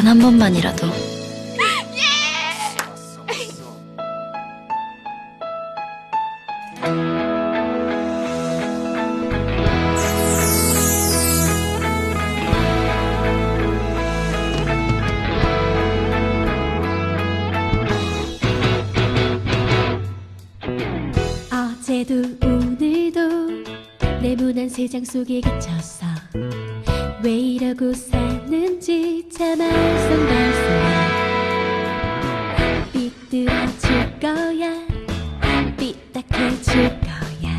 단 한 번만이라도. 어제도 오늘도 네모난 세상 속에 갇혔어 왜 이러고 사는지 참 알쏭달쏭해. 삐뚤어질 거야. 삐딱해질 거야.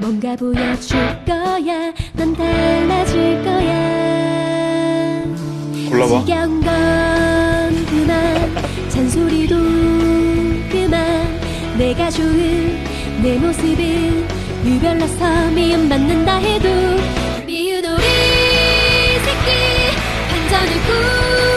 뭔가 보여줄 거야. 넌 달라질 거야. 골라봐. 지겨운 건 그만. 잔소리도 그만. 내가 좋은 내 모습은 유별나서 미움받는다 해도 미운 우리 他在哭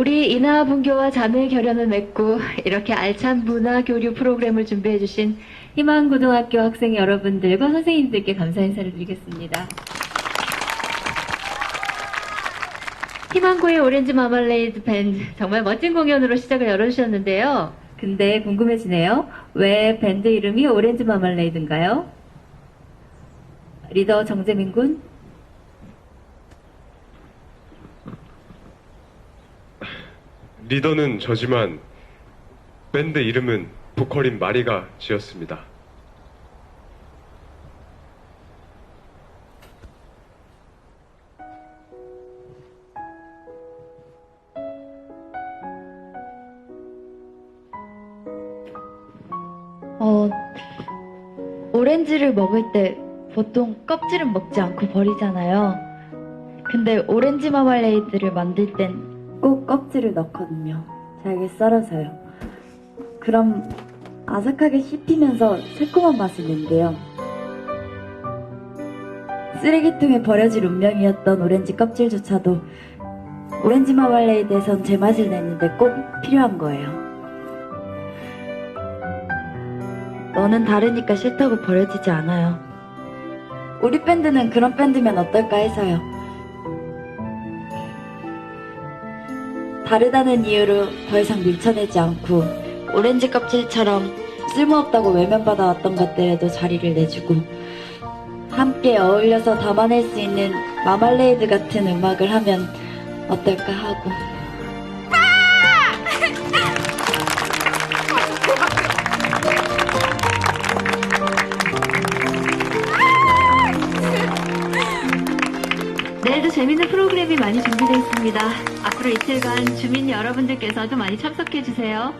우리 인하 분교와 자매 결연을 맺고 이렇게 알찬 문화 교류 프로그램을 준비해 주신 희망고등학교 학생 여러분들과 선생님들께 감사 인사를 드리겠습니다. 희망고의 오렌지 마말레이드 밴드 정말 멋진 공연으로 시작을 열어주셨는데요. 근데 궁금해지네요. 왜 밴드 이름이 오렌지 마말레이드인가요? 리더 정재민 군? 리더는 저지만 밴드 이름은 보컬인 마리가 지었습니다. 어, 오렌지를 먹을 때 보통 껍질은 먹지 않고 버리잖아요. 근데 오렌지 마말레이드를 만들 땐 꼭 껍질을 넣거든요. 잘게 썰어서요. 그럼 아삭하게 씹히면서 새콤한 맛이 는데요. 쓰레기통에 버려질 운명이었던 오렌지 껍질조차도 오렌지 마말레이드에선 제 맛을 내는데 꼭 필요한 거예요. 너는 다르니까 싫다고 버려지지 않아요. 우리 밴드는 그런 밴드면 어떨까 해서요. 다르다는 이유로 더 이상 밀쳐내지 않고 오렌지 껍질처럼 쓸모없다고 외면받아왔던 것들에도 자리를 내주고 함께 어울려서 담아낼 수 있는 마말레이드 같은 음악을 하면 어떨까 하고 내일도 재밌는 프로그램이 많이 준비되어 있습니다. 앞으로 이틀간 주민 여러분들께서도 많이 참석해 주세요.